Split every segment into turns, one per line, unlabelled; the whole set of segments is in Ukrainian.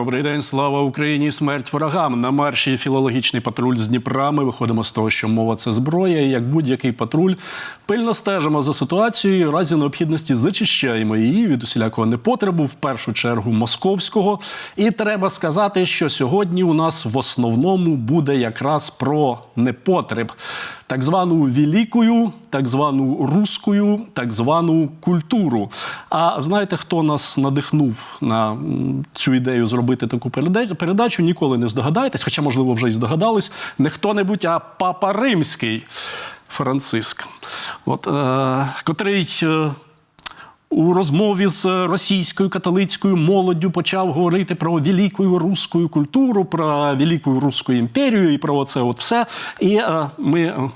Добрий день, слава Україні! Смерть ворогам. На марші філологічний патруль з Дніпра. Ми виходимо з того, що мова це зброя. І як будь-який патруль, пильно стежимо за ситуацією. і Разі необхідності зачищаємо її від усілякого непотребу, в першу чергу московського. І треба сказати, що сьогодні у нас в основному буде якраз про непотреб. Так звану великою, так звану рускою, так звану культуру. А знаєте, хто нас надихнув на цю ідею зробити таку переда- передачу? Ніколи не здогадаєтесь, хоча, можливо, вже і здогадались. Не хто-небудь, а папа римський Франциск, от, е, котрий. У розмові з російською католицькою молоддю почав говорити про велику руську культуру, про велику руську імперію і про це от все. І е, ми е,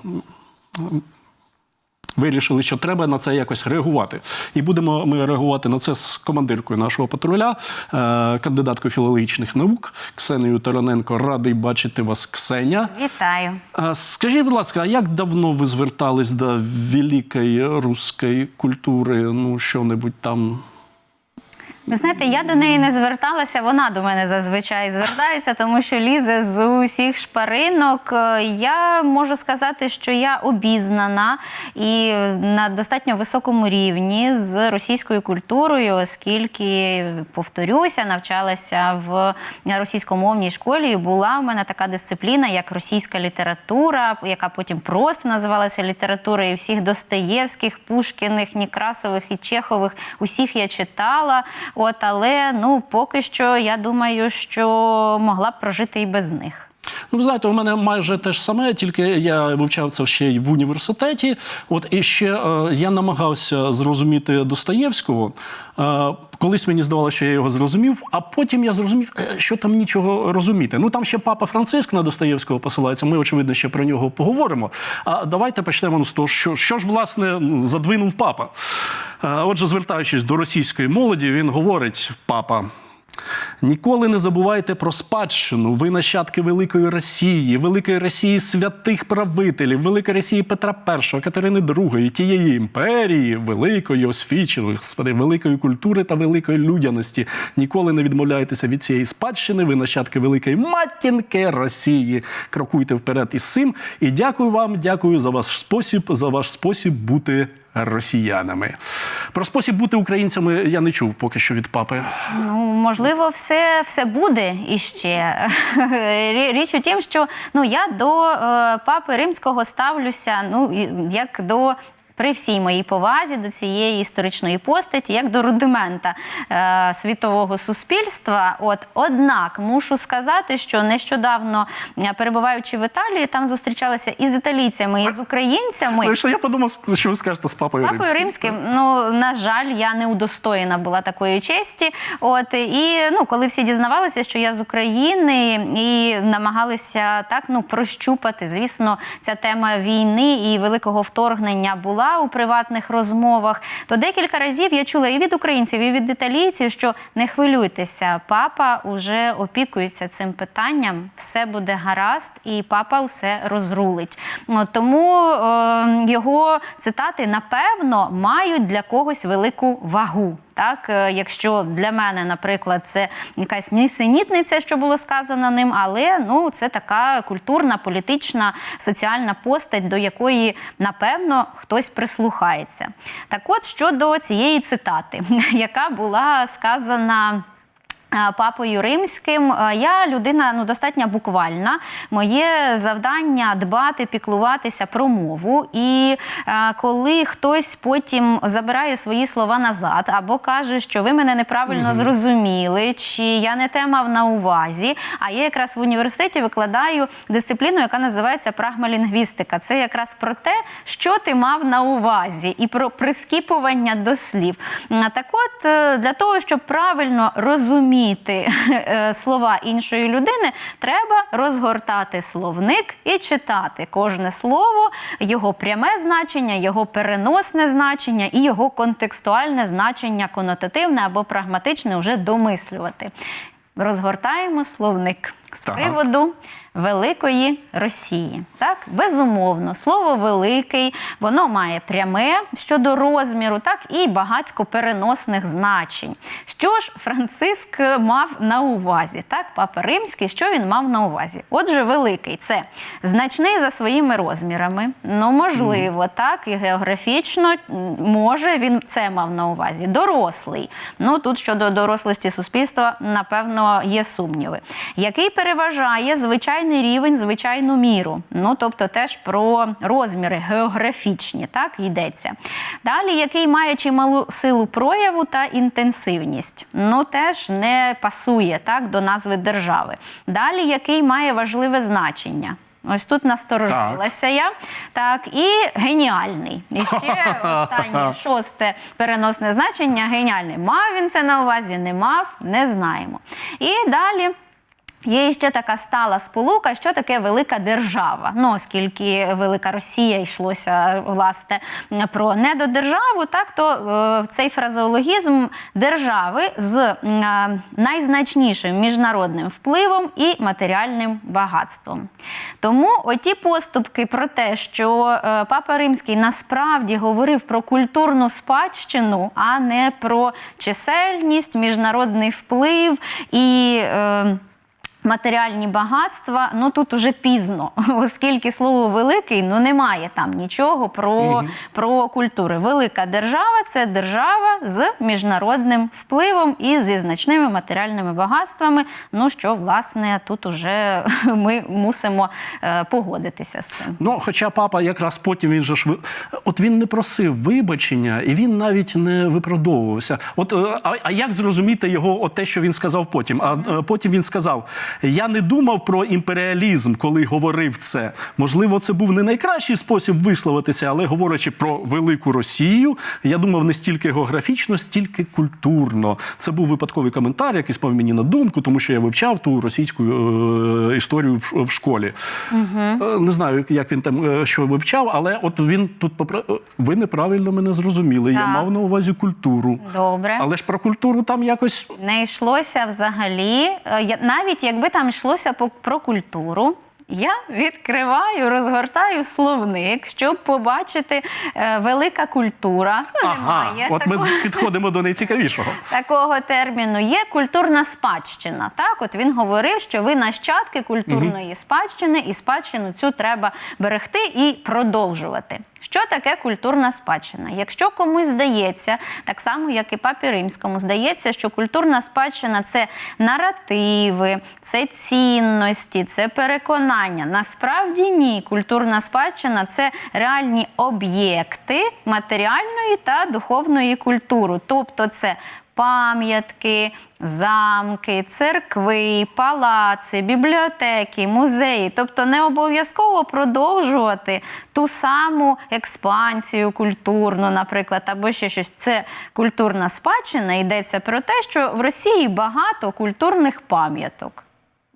вирішили, що треба на це якось реагувати. І будемо ми реагувати на це з командиркою нашого патруля, е, кандидаткою філологічних наук Ксенією Тараненко. Радий бачити вас, Ксеня.
Вітаю.
Скажіть, будь ласка, а як давно ви звертались до великої руської культури? Ну, що-небудь там
Ви знаєте, я до неї не зверталася, вона до мене зазвичай звертається, тому що лізе з усіх шпаринок. Е, Я можу сказати, що я обізнана і на достатньо високому рівні з російською культурою, оскільки, повторюся, навчалася в російськомовній школі. І була в мене така дисципліна, як російська література, яка потім просто називалася література, і всіх Достоєвських, Пушкіних, Некрасових і Чехових усіх я читала. От, але ну поки що я думаю, що могла б прожити і без них.
Ну, ви знаєте, у мене майже те ж саме, тільки я вивчав це ще й в університеті. От і ще е, я намагався зрозуміти Достоєвського. Е, колись мені здавалося, що я його зрозумів, а потім я зрозумів, е, що там нічого розуміти. Ну там ще папа Франциск на Достоєвського посилається. Ми, очевидно, ще про нього поговоримо. А давайте почнемо з того, що, що ж власне задвинув папа. Е, отже, звертаючись до російської молоді, він говорить: папа. Ніколи не забувайте про спадщину. Ви нащадки Великої Росії, Великої Росії святих правителів, Великої Росії Петра І, Катерини II, тієї імперії, великої освіченої, господи, великої культури та великої людяності. Ніколи не відмовляйтеся від цієї спадщини. Ви нащадки великої матінки Росії. Крокуйте вперед із цим. І дякую вам, дякую за ваш спосіб, за ваш спосіб бути росіянами. Про спосіб бути українцями я не чув поки що від папи.
Ну, можливо, все, все буде ще Річ у тім, що ну, я до е, папи римського ставлюся ну, як до. При всій моїй повазі до цієї історичної постаті, як до рудимента е, світового суспільства. От однак мушу сказати, що нещодавно е, перебуваючи в Італії, там зустрічалася і з італійцями, і з українцями.
Вийшло, я подумав, що ви скажете з папою
Папою римським, ну на жаль, я не удостоєна була такої честі. От і ну, коли всі дізнавалися, що я з України, і намагалися так ну прощупати. Звісно, ця тема війни і великого вторгнення була у приватних розмовах. То декілька разів я чула і від українців, і від італійців, що не хвилюйтеся, папа уже опікується цим питанням, все буде гаразд, і папа все розрулить. Тому е, його цитати напевно мають для когось велику вагу. Так, Е, якщо для мене, наприклад, це якась нісенітниця, що було сказано ним, але ну це така культурна, політична, соціальна постать, до якої напевно хтось прислухається. Так, от щодо цієї цитати, яка була сказана. Е, Папою римським Е, я людина ну достатньо буквальна. Моє завдання дбати, піклуватися про мову. І е, коли хтось потім забирає свої слова назад або каже, що ви мене неправильно зрозуміли, чи я не те мав на увазі. А я якраз в університеті викладаю дисципліну, яка називається прагмалінгвістика. Це якраз про те, що ти мав на увазі, і про прискіпування до слів. Так от, для того, щоб правильно розуміти е, слова іншої людини, треба розгортати словник і читати кожне слово, його пряме значення, його переносне значення і його контекстуальне значення, конотативне або прагматичне вже домислювати. Розгортаємо словник з
Так.
приводу великої Росії. Так, безумовно, слово великий воно має пряме щодо розміру, так і багатько переносних значень. Що ж Франциск мав на увазі? Так, папа римський, що він мав на увазі? Отже, великий це значний за своїми розмірами. Ну, можливо, так, і географічно може він це мав на увазі. Дорослий. Ну тут щодо дорослості суспільства, напевно, є сумніви. Який переважає звичайний рівень, звичайну міру. Ну тобто теж про розміри географічні, так йдеться. Далі, який має чималу силу прояву та інтенсивність. Ну теж не пасує так до назви держави. Далі, який має важливе значення. Ось тут насторожилася я. Так, і геніальний. І ще останнє шосте переносне значення геніальний. Мав він це на увазі, не мав, не знаємо. І далі. Є ще така стала сполука, що таке велика держава. Ну, оскільки велика Росія йшлося власне про недодержаву, так то е, цей фразеологізм держави з е, найзначнішим міжнародним впливом і матеріальним багатством. Тому оті поступки про те, що е, папа Римський насправді говорив про культурну спадщину, а не про чисельність, міжнародний вплив і. Матеріальні багатства, ну тут уже пізно, оскільки слово великий ну немає там нічого про, про культури. Велика держава це держава з міжнародним впливом і зі значними матеріальними багатствами. Ну що власне тут уже ми мусимо е, погодитися з цим.
Ну, хоча папа якраз потім він же ж от він не просив вибачення, і він навіть не виправдовувався. От е, а, а як зрозуміти його, от те, що він сказав потім? А е, потім він сказав: Я не думав про імперіалізм, коли говорив це. Можливо, це був не найкращий спосіб висловитися, але говорячи про велику Росію, я думав не стільки географічно, стільки культурно. Це був випадковий коментар, який спав мені на думку, тому що я вивчав ту російську е, історію в, в школі. Е, Не знаю, як він там е, що вивчав, але от він тут попра- е, ви неправильно мене зрозуміли. Я мав на увазі культуру.
Добре.
Але ж про культуру там якось
не йшлося взагалі, навіть якби там йшлося про культуру. Я відкриваю, розгортаю словник, щоб побачити е, велика культура. Ну, немає
от ми підходимо до найцікавішого.
такого терміну. Є культурна спадщина. Так, от він говорив, що ви нащадки культурної спадщини, і спадщину цю треба берегти і продовжувати. Що таке культурна спадщина? Якщо комусь здається, так само як і папі римському, здається, що культурна спадщина це наративи, це цінності, це переконання. Насправді ні. Культурна спадщина це реальні об'єкти матеріальної та духовної культури. Тобто це пам'ятки, замки, церкви, палаци, бібліотеки, музеї. Тобто не обов'язково продовжувати ту саму експансію культурну, наприклад, або ще щось. Це культурна спадщина. Йдеться про те, що в Росії багато культурних пам'яток.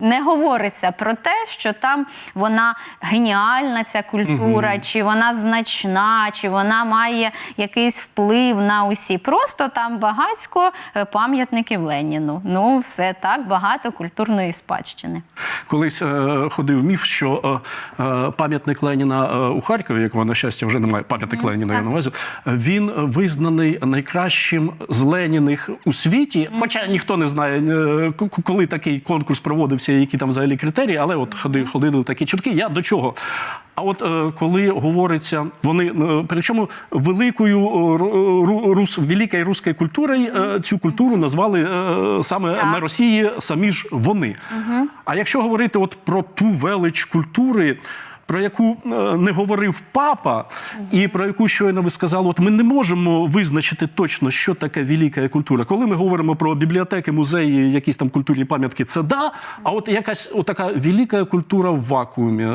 Не говориться про те, що там вона геніальна, ця культура, чи вона значна, чи вона має якийсь вплив на усі. Просто там багатько е, пам'ятників Леніну. Ну, все так, багато культурної спадщини.
Колись е, ходив міф, що е, е, пам'ятник Леніна е, у Харкові, якого на щастя вже немає, пам'ятник Леніна я на увазі, він визнаний найкращим з Леніних у світі. Хоча ніхто не знає, коли такий конкурс проводився, які там взагалі критерії, але от ходи, ходили такі чутки. Я до чого? А от е, коли говориться, вони е, причому великою е, ру- ру- рус, великою руською культурою е, цю культуру назвали е, саме
Так.
на Росії самі ж вони. А якщо говорити от про ту велич культури. Про яку е, не говорив папа, і про яку щойно ви сказали, от ми не можемо визначити точно, що таке велика культура. Коли ми говоримо про бібліотеки, музеї, якісь там культурні пам'ятки, це да. А от якась отака велика культура в вакуумі.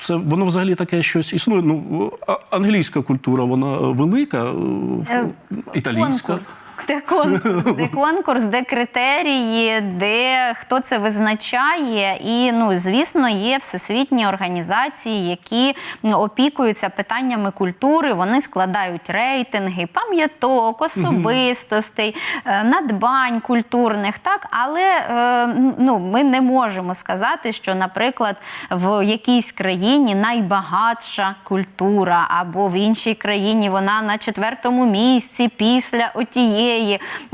це воно взагалі таке щось існує. Ну, англійська культура, вона велика, е, в-
Е,
італійська.
Конкурс. Де конкурс, де конкурс, де критерії, де хто це визначає. І ну, звісно, є всесвітні організації, які опікуються питаннями культури. Вони складають рейтинги, пам'яток, особистостей, е, надбань культурних. Так, але е, ну, ми не можемо сказати, що, наприклад, в якійсь країні найбагатша культура, або в іншій країні вона на четвертому місці після отієї.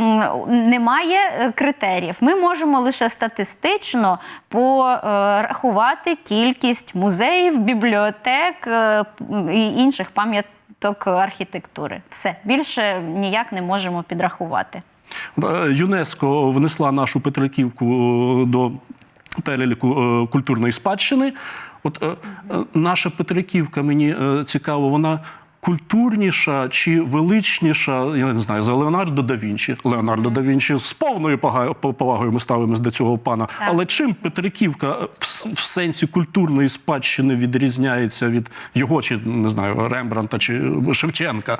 М, Немає е, критеріїв. Ми можемо лише статистично порахувати кількість музеїв, бібліотек е, і інших пам'яток архітектури. Все більше ніяк не можемо підрахувати.
Е, ЮНЕСКО внесла нашу Петриківку до переліку культурної спадщини. От наша Петриківка, мені цікаво, вона. Культурніша чи величніша, я не знаю, за Леонардо да Вінчі. Леонардо да Вінчі з повною повагою ми ставимося до цього пана.
Так.
Але чим Петриківка в, в сенсі культурної спадщини відрізняється від його, чи не знаю, Рембранта чи Шевченка?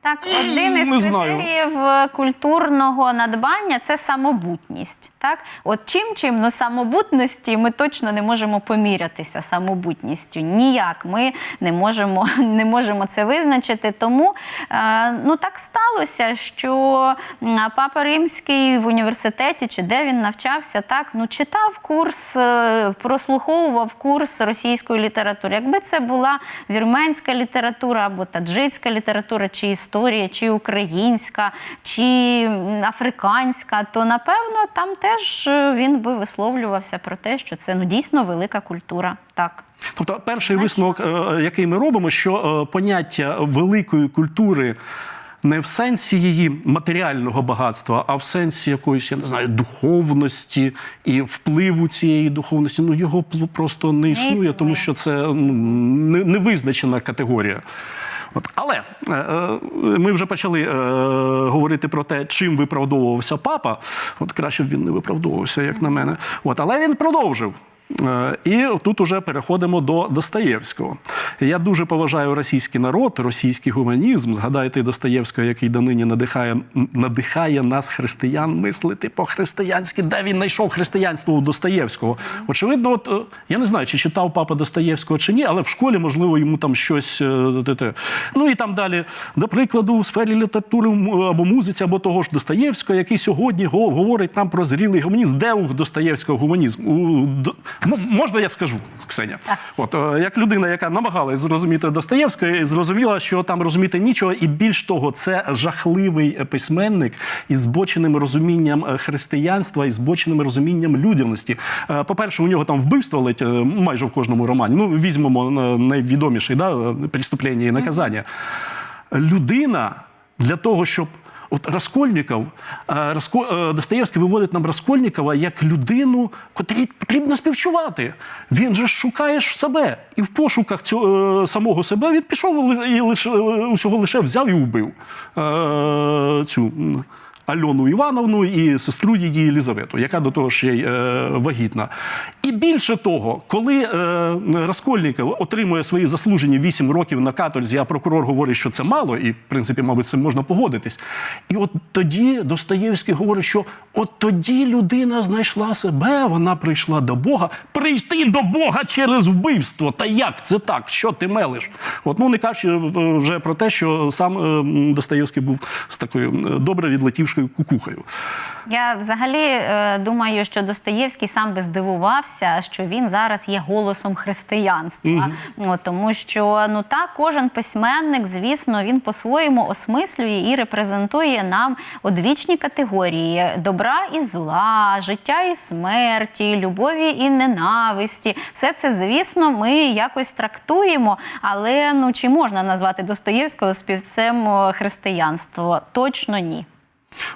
Так, один із критеріїв культурного надбання це самобутність. Так, от чим чим ну самобутності ми точно не можемо помірятися самобутністю. Ніяк ми не можемо, не можемо це визначити. Тому е, ну так сталося, що папа Римський в університеті чи де він навчався, так ну читав курс, е, прослуховував курс російської літератури. Якби це була вірменська література або таджицька література, чи історія, чи українська, чи африканська, то напевно там теж е, він би висловлювався про те, що це ну дійсно велика культура. Так.
Тобто, перший висновок, е, який ми робимо, що е, поняття великої культури. Не в сенсі її матеріального багатства, а в сенсі якоїсь, я не знаю, духовності і впливу цієї духовності. Ну його просто не існує,
існує.
тому що це ну, не- невизначена категорія. От. Але е, е, ми вже почали е, говорити про те, чим виправдовувався папа. От краще б він не виправдовувався, як на мене. От, але він продовжив. Е, І тут уже переходимо до Достоєвського. Я дуже поважаю російський народ, російський гуманізм. Згадайте Достоєвського, який донині надихає, надихає нас, християн, мислити по-християнськи, де він знайшов християнство у Достоєвського. Очевидно, от е, я не знаю, чи читав папа Достоєвського чи ні, але в школі, можливо, йому там щось. е. Ну і там далі, до прикладу, у сфері літератури або музиці, або того ж Достоєвського, який сьогодні го- говорить нам про зрілий гуманізм. Де у Достоєвського гуманізм? У, До- можна я скажу, Ксеня? От е, як людина, яка намагалась зрозуміти Достоєвського, і зрозуміла, що там розуміти нічого, і більш того, це жахливий письменник із збоченим розумінням е, християнства і збоченим розумінням людяності. Е, По-перше, у нього там вбивство ледь майже в кожному романі. Ну, візьмемо найвідоміший да, преступлення і наказання. Людина для того, щоб. От Раскольніков, е, е, Достоєвський виводить нам Раскольнікова як людину, котрій потрібно співчувати. Він же шукає себе. І в пошуках цього, е, самого себе він пішов і лише, усього лише взяв і вбив цю Альону Івановну і сестру її Єлізавету, яка до того ще й е, вагітна. І більше того, коли е, Раскольніков отримує свої заслужені 8 років на каторзі, а прокурор говорить, що це мало, і в принципі, мабуть, з цим можна погодитись. І от тоді Достоєвський говорить, що от тоді людина знайшла себе, вона прийшла до Бога. Прийти до Бога через вбивство. Та як це так? Що ти мелиш? От ну не кажучи вже про те, що сам е, Достоєвський був з такою добре відлетівшою кукухою.
Я взагалі е, думаю, що Достоєвський сам би здивувався, що він зараз є голосом християнства. От, тому що ну так, кожен письменник, звісно, він по-своєму осмислює і репрезентує нам одвічні категорії добра і зла, життя і смерті, любові і ненависті. Все це, звісно, ми якось трактуємо. Але ну чи можна назвати Достоєвського співцем християнства? Точно ні.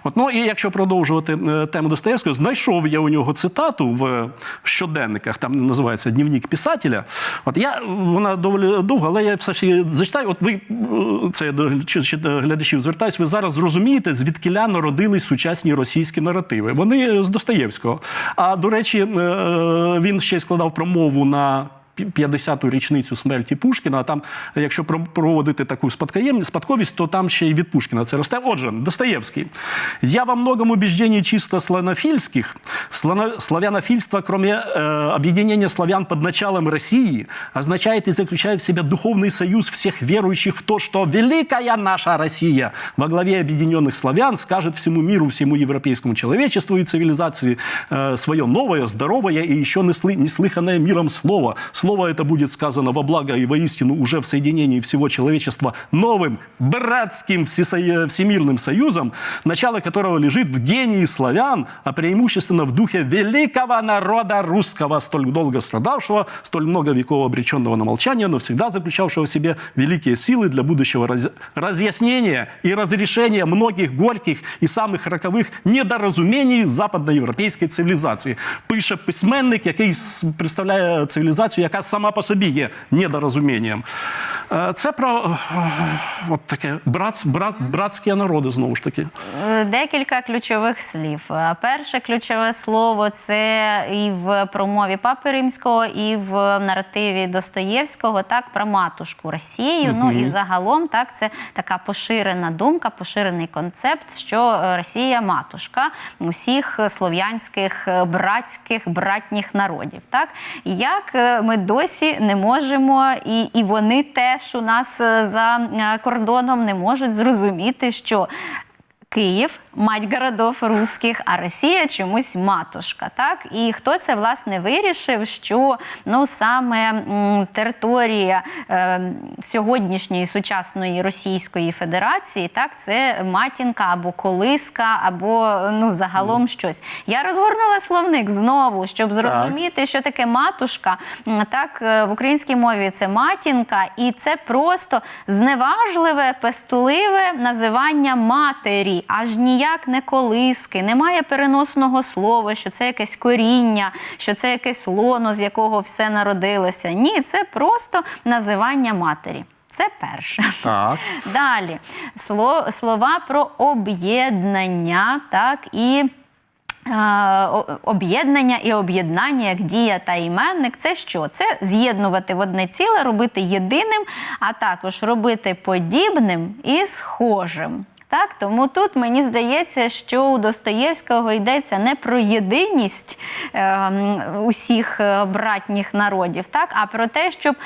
От, ну і якщо продовжувати е, тему Достоєвського, знайшов я у нього цитату в щоденниках, там називається Дневник писателя. От я вона доволі довга, але я все ж зачитаю. От ви е, це до глядачів звертаюсь, ви зараз зрозумієте, звідкиля народились сучасні російські наративи. Вони з Достоєвського. А до речі, е, він ще й складав промову на. 50-ту річницю смерті Пушкіна. А там, якщо про- проводити таку спадкоєм- спадковість, то там ще й від Пушкіна це росте. Отже, Достоєвський. Я во многом убеждений чисто славянофильских. Слано- Славянофильство, кроме э, объединения славян под началом России, означает и заключает в себе духовный союз всех верующих в то, что великая наша Россия во главе объединенных славян скажет всему миру, всему европейскому человечеству и цивилизации э, свое новое, здоровое и еще неслы- неслыханное миром слово. Слово это будет сказано во благо и воистину уже в соединении всего человечества новым братским всесо- всемирным союзом, начало которого лежит в гении славян, а преимущественно в духе великого народа русского, столь долго страдавшего, столь много веков обреченного на молчание, но всегда заключавшего в себе великие силы для будущего раз- разъяснения и разрешения многих горьких и самых рокових недоразумений западноєвропейської цивілізації. Пише письменник, який с- представляє цивілізацію, яка сама по собі є недорозумінням. Е, Це про е, от таке брат, брат, братські народи знову ж таки.
Е, Декілька ключових слів. Перше ключове слово це і в промові Папи Римського, і в наративі Достоєвського, так, про матушку Росію. Ну і загалом так, це така поширена думка, поширений концепт, що Росія матушка усіх слов'янських братських братніх народів. Так як ми досі не можемо, і, і вони теж у нас е, за е, кордоном не можуть зрозуміти, що Київ, мать городов русських, а Росія чомусь матушка. Так і хто це власне вирішив, що ну саме м, територія е, сьогоднішньої сучасної Російської Федерації, так це матінка або колиска, або ну загалом щось. Я розгорнула словник знову, щоб зрозуміти, що таке матушка. Так е, в українській мові це матінка, і це просто зневажливе, пестливе називання матері, аж ніяк не колиски. Немає переносного слова, що це якесь коріння, що це якесь лоно, з якого все народилося. Ні, це просто називання матері. Це перше.
Так.
Далі слова про об'єднання, так і. Об'єднання і об'єднання як дія та іменник це що? Це з'єднувати в одне ціле, робити єдиним, а також робити подібним і схожим. Так, тому тут мені здається, що у Достоєвського йдеться не про єдиність е, усіх братніх народів, так, а про те, щоб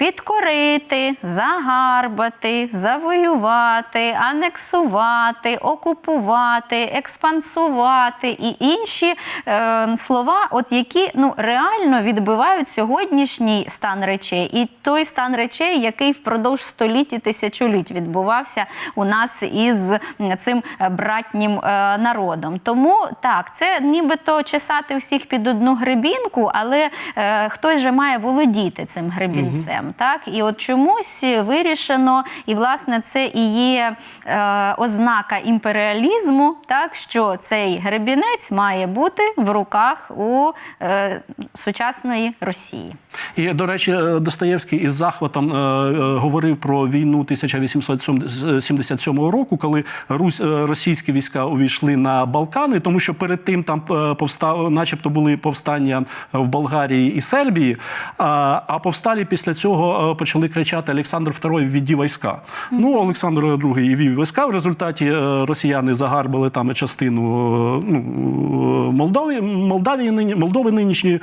Підкорити, загарбати, завоювати, анексувати, окупувати, експансувати і інші е, слова, от які ну реально відбивають сьогоднішній стан речей, і той стан речей, який впродовж століть і тисячоліть відбувався у нас із цим е, братнім е, народом. Тому так, це нібито чесати всіх під одну гребінку, але е, хтось же має володіти цим Так і от чомусь вирішено, і власне це і є е, ознака імперіалізму, так що цей гребінець має бути в руках у е, сучасної Росії.
І, до речі, е, Достоєвський із захватом е, е, говорив про війну 1877 року, коли Русь, е, російські війська увійшли на Балкани, тому що перед тим там е, повстав, начебто були повстання в Болгарії і Сербії. А, а повсталі після цього е, почали кричати Олександр II ввіді війська. Ну, Олександр II і вів війська. В результаті е, росіяни загарбали там частину е, ну, Молдові, Молдавії, нині- Молдови нинішньої,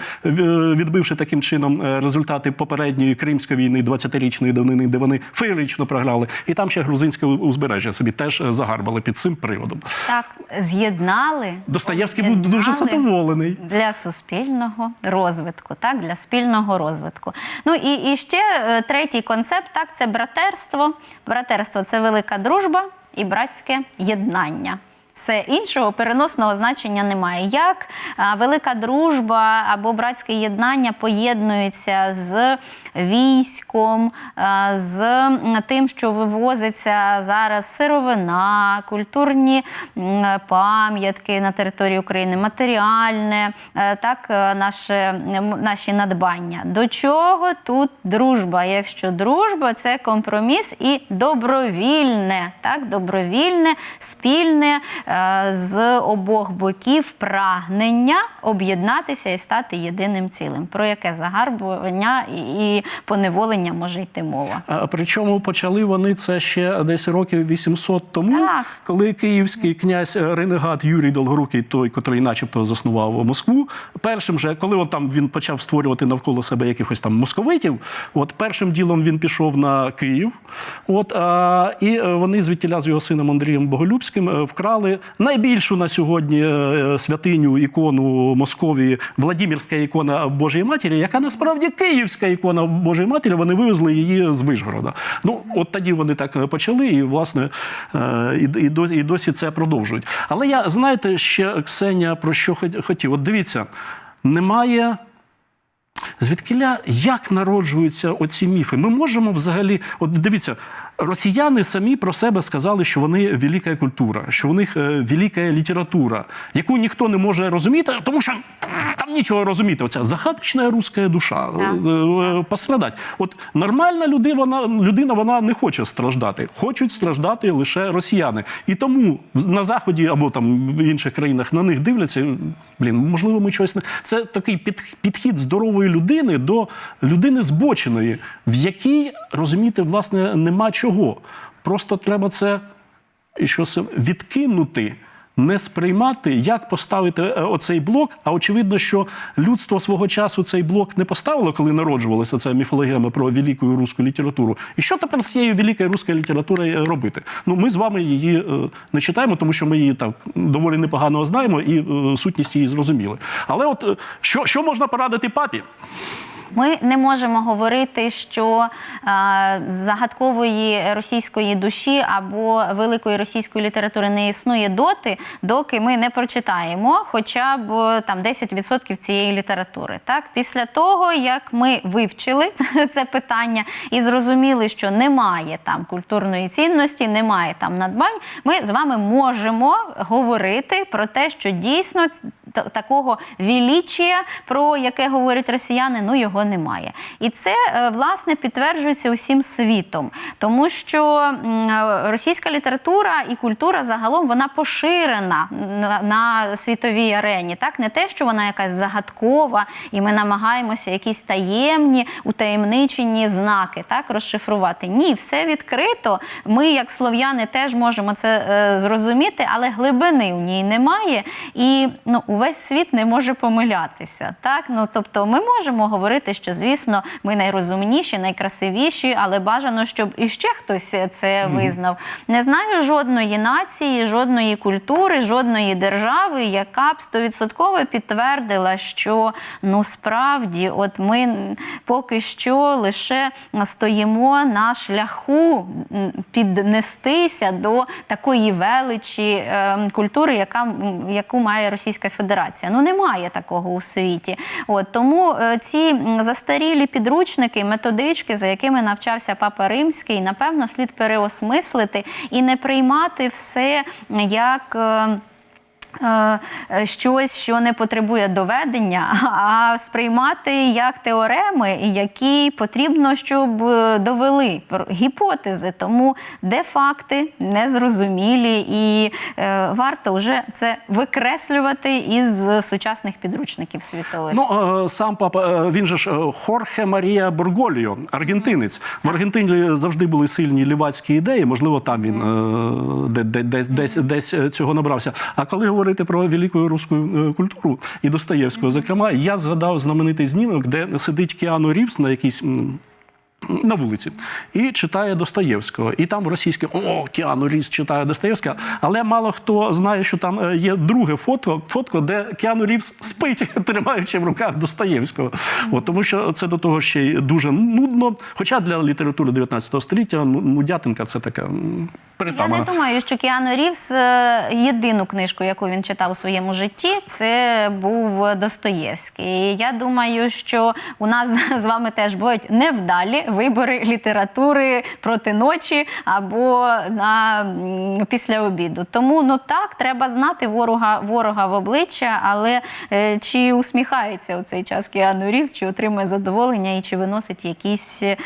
відбивши таким чином результати попередньої Кримської війни 20-річної давнини, де вони феєрично програли. І там ще грузинське узбережжя собі теж загарбали під цим приводом.
Так, з'єднали.
Достоєвський був дуже задоволений.
для суспільного розвитку, так для спільного розвитку. Ну і, і ще третій концепт так це братерство. Братерство це велика дружба і братське єднання. Все іншого переносного значення немає. Як велика дружба або братське єднання поєднується з військом, з тим, що вивозиться зараз сировина, культурні пам'ятки на території України, матеріальне, е, так, е, наше, наші надбання. До чого тут дружба? Якщо дружба це компроміс і добровільне, так, добровільне, спільне з обох боків прагнення об'єднатися і стати єдиним цілим. Про яке загарбування і, поневолення може йти мова?
А Причому почали вони це ще десь років 800 тому,
Так.
коли київський князь е, ренегат Юрій Долгорукий, той, котрий начебто заснував Москву, першим же, коли от там він почав створювати навколо себе якихось там московитів, от першим ділом він пішов на Київ. От, а, і е, вони звідтіля з його сином Андрієм Боголюбським е, найбільшу на сьогодні е, святиню ікону Московії, Владимирська ікона Божої Матері, яка насправді київська ікона Божої Матері. Вони вивезли її з Вишгорода. Ну, от тоді вони так почали, і власне е, і, досі, і досі це продовжують. Але я знаєте, ще Ксенія про що хот- хотів. От дивіться, немає. Звідкиля як народжуються оці міфи? Ми можемо взагалі, от дивіться, росіяни самі про себе сказали, що вони велика культура, що в них е, велика література, яку ніхто не може розуміти, тому що там нічого розуміти. Оця загадочна руська душа
Так.
е, е, пострадать. От нормальна людина, вона людина вона не хоче страждати. Хочуть страждати лише росіяни. І тому на заході або там в інших країнах на них дивляться. Блін, можливо, ми щось не це такий підхід здорової людини до людини збоченої, в якій розумієте, власне, нема чого. Просто треба це що це відкинути. Не сприймати, як поставити е, оцей блок. А очевидно, що людство свого часу цей блок не поставило, коли народжувалася ця міфологема про велику руську літературу. І що тепер з цією великою руською літературою е, робити? Ну, ми з вами її е, не читаємо, тому що ми її так доволі непогано знаємо і сутність її зрозуміли. Але от що, що можна порадити папі?
Ми не можемо говорити, що е, загадкової російської душі або великої російської літератури не існує доти, доки ми не прочитаємо хоча б там 10% цієї літератури. Так, після того як ми вивчили це питання і зрозуміли, що немає там культурної цінності, немає там надбань, ми з вами можемо говорити про те, що дійсно такого величія, про яке говорять росіяни, ну його немає. І це е, власне підтверджується усім світом, тому що е, російська література і культура загалом вона поширена на, на світовій арені. Так, не те, що вона якась загадкова, і ми намагаємося якісь таємні, утаємничені знаки так розшифрувати. Ні, все відкрито. Ми, як слов'яни, теж можемо це е, зрозуміти, але глибини в ній немає. І ну, увесь світ не може помилятися. Так? Ну, тобто ми можемо говорити, що звісно ми найрозумніші, найкрасивіші, але бажано, щоб іще хтось це визнав. Не знаю жодної нації, жодної культури, жодної держави, яка б стовідсотково підтвердила, що ну справді, от ми поки що лише стоїмо на шляху піднестися до такої величі е, культури, яка, яку має Російська Федерація. Ну немає такого у світі. От тому е, ці застарілі підручники, методички, за якими навчався Папа Римський, напевно, слід переосмислити і не приймати все як. Е, е, Щось, що не потребує доведення, а сприймати як теореми, які потрібно, щоб е, довели гіпотези. Тому де факти незрозумілі, і е, варто вже це викреслювати із сучасних підручників світових.
Ну, сам папа, він же ж Хорхе Марія Боргольо, аргентинець. В Аргентині завжди були сильні лівацькі ідеї, можливо, там він де- де- десь, десь, десь цього набрався. А коли говорити про велику руську е, культуру і Достоєвського, зокрема, я згадав знаменитий знімок, де сидить Кіану Рівс на якійсь. На вулиці і читає Достоєвського. І там в російській о, Кіану Рівз читає Достоєвського. Але мало хто знає, що там е, є друге фото, фотко, де Кіану Рівз спить, тримаючи в руках Достоєвського. От, тому що це до того ще й дуже нудно. Хоча для літератури 19 століття ну, нудятинка це така м,
Я не думаю, що Кіану Рівс е, єдину книжку, яку він читав у своєму житті, це був Достоєвський. Я думаю, що у нас з вами теж бувають невдалі вибори літератури проти ночі або на після обіду. Тому ну так треба знати ворога ворога в обличчя, але е, чи усміхається у цей час Кіану Рівз, чи отримує задоволення і чи виносить якісь е,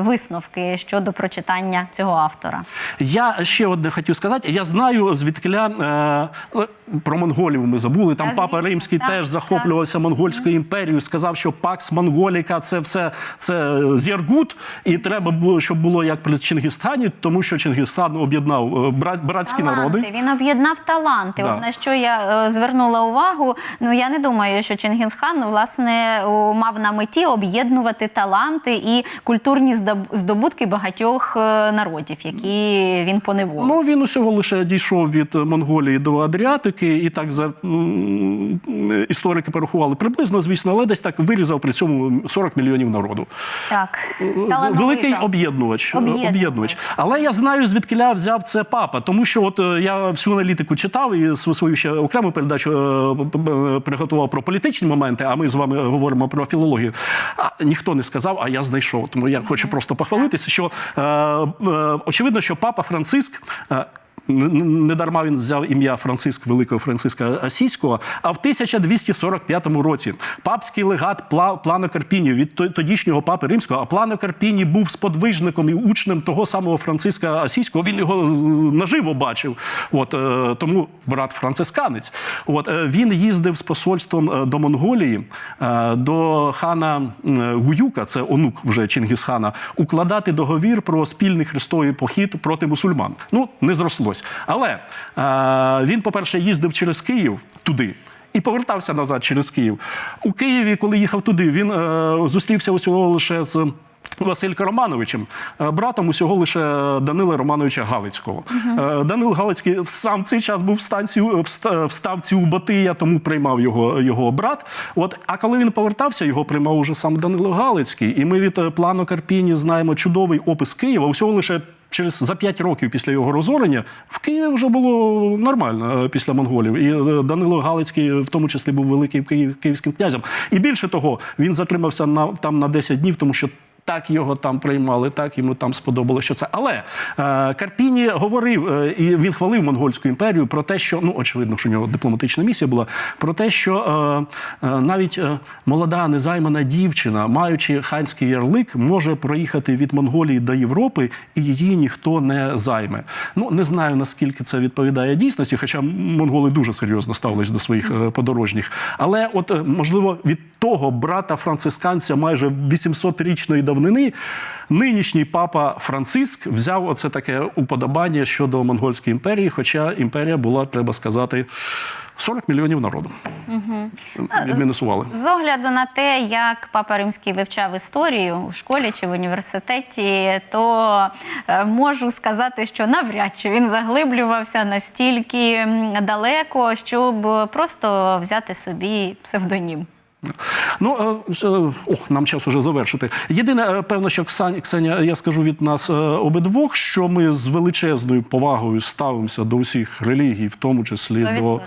висновки щодо прочитання цього автора?
Я ще одне хотів сказати. Я знаю звідкиля е, е, про монголів. Ми забули. Там
Та,
папа Римський
так,
теж захоплювався монгольською імперією. Сказав, що Пакс Монголіка це все це зіргут, і треба було, щоб було як при Чингисхані, тому що Чингисхан об'єднав е, бра- братські народи.
Він об'єднав таланти.
Да.
От на що я е, звернула увагу. Ну я не думаю, що Чингісхан власне мав на меті об'єднувати таланти і культурні здоб- здобутки багатьох е, народів, які він поневолив.
Ну він усього лише дійшов від Монголії до Адріатики, і так за історики порахували приблизно, звісно, але десь так вирізав при цьому 40 мільйонів народу.
так.
Великий об'єднувач.
Об'єднувач.
об'єднувач. Але я знаю, звідкиля взяв це папа. Тому що от е, я всю аналітику читав і свою ще окрему передачу е, приготував про політичні моменти, а ми з вами говоримо про філологію. А ніхто не сказав, а я знайшов. Тому я хочу просто похвалитися, що е, е, очевидно, що папа Франциск. Не дарма він взяв ім'я Франциск Великого Франциска Асійського. А в 1245 році папський легат Пла- Плано Карпіні від тодішнього папи римського, а Плано Карпіні був сподвижником і учнем того самого Франциска Асійського. Він його наживо бачив. От е, тому брат францисканець. От е, він їздив з посольством е, до Монголії, до хана Гуюка, це онук вже Чингісхана, укладати договір про спільний хрестовий похід проти мусульман. Ну не зрослось. Але е, він, по-перше, їздив через Київ туди. І повертався назад через Київ. У Києві, коли їхав туди, він е, зустрівся усього лише з Василька Романовичем, е, братом усього лише Данила Романовича Галицького. Е, Данил Галицький сам цей час був в станції в ставці у Батия, тому приймав його, його брат. От, а коли він повертався, його приймав уже сам Данило Галицький. І ми від плану Карпіні знаємо чудовий опис Києва. Усього лише через за 5 років після його розорення в Києві вже було нормально е, після монголів. І е, Данило Галицький, в тому числі, був великим київським князем. І більше того, він затримався на там на 10 днів, тому що. Так його там приймали, так йому там сподобалося що це. Але е, Карпіні говорив е, і він хвалив монгольську імперію про те, що ну очевидно, що у нього дипломатична місія була, про те, що е, навіть молода незаймана дівчина, маючи ханський ярлик, може проїхати від Монголії до Європи, і її ніхто не займе. Ну не знаю наскільки це відповідає дійсності, хоча монголи дуже серйозно ставились до своїх подорожніх. Але, от можливо, від того брата францисканця майже 800-річної давнини нинішній папа Франциск взяв оце таке уподобання щодо монгольської імперії, хоча імперія була, треба сказати, 40 мільйонів народу. Відмінусували.
З огляду на те, як папа римський вивчав історію у школі чи в університеті, то е, можу сказати, що навряд чи він заглиблювався настільки далеко, щоб просто взяти собі псевдонім.
Ну, е, е, ох, нам час уже завершити. Єдине, е, певно, що Ксаня, я скажу від нас е, обидвох, що ми з величезною повагою ставимося до усіх релігій, в тому числі до е,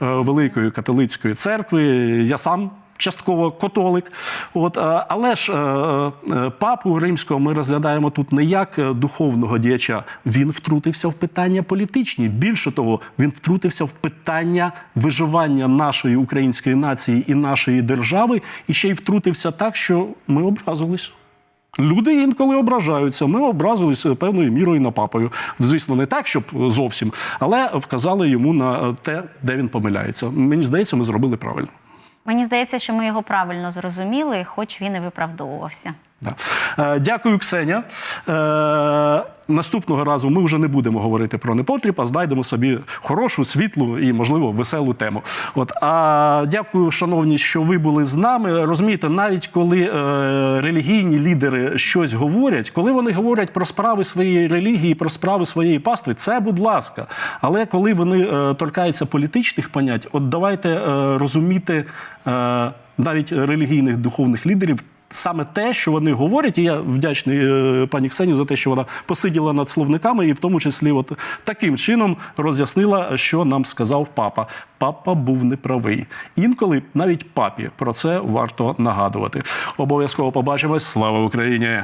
Великої католицької церкви. Я сам. Частково католик, от е, але ж е, е, папу римського ми розглядаємо тут не як духовного діяча. Він втрутився в питання політичні. Більше того, він втрутився в питання виживання нашої української нації і нашої держави, і ще й втрутився так, що ми образились. Люди інколи ображаються. Ми образилися певною мірою на папою. Звісно, не так, щоб зовсім, але вказали йому на те, де він помиляється. Мені здається, ми зробили правильно.
Мені здається, що ми його правильно зрозуміли, хоч він і виправдовувався.
Да. Е, Дякую, Ксеня. Е, Наступного разу ми вже не будемо говорити про непотріб, а знайдемо собі хорошу, світлу і, можливо, веселу тему. От а дякую, шановні, що ви були з нами. Розумієте, навіть коли е, релігійні лідери щось говорять, коли вони говорять про справи своєї релігії, про справи своєї пастви, це будь ласка. Але коли вони е, торкаються політичних понять, от давайте е, розуміти е, навіть релігійних духовних лідерів саме те, що вони говорять, і я вдячний е, пані Ксені за те, що вона посиділа над словниками, і в тому числі, от таким чином роз'яснила, що нам сказав папа. Папа був неправий. Інколи навіть папі про це варто нагадувати. Обов'язково побачимось. Слава Україні!